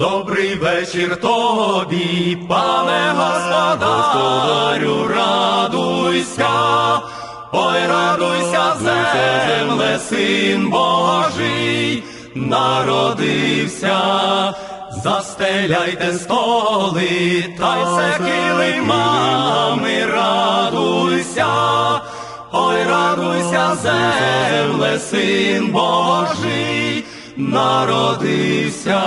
Добрий вечір тобі, пане господарю, радуйся, ой, радуйся, земле, син Божий, народився, застеляйте столи, та й все килимами, радуйся, ой, радуйся, земле, син Божий, народився.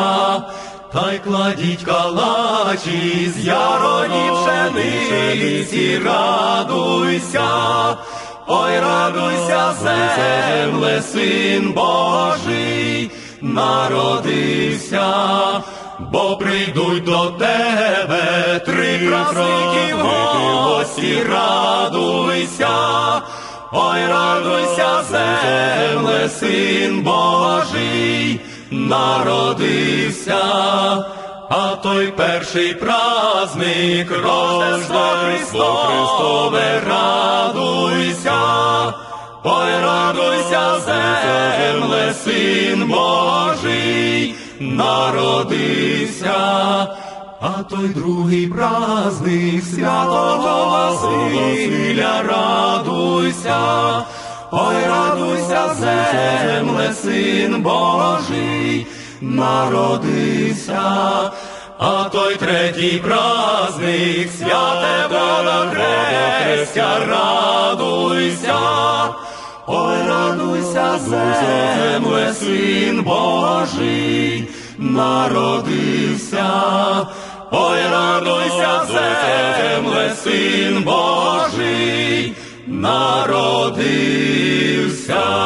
Та й кладіть калачі з яроні пшениці, радуйся, ой, радуйся, земле, син Божий, народився, бо прийдуть до тебе три праздники в гості, радуйся, ой, радуйся, земле, син Божий, народився, а той перший праздник Рождество Христове, радуйся, ой, радуйся, земле, син Божий, народився. А той другий праздник святого Василя, радуйся, ой, радуйся, земле, син Божий, народився. А той третій праздник святе Водохрестя, радуйся, ой, радуйся, земле, син Божий, народився. Ой, радуйся, земле, син Божий, народився.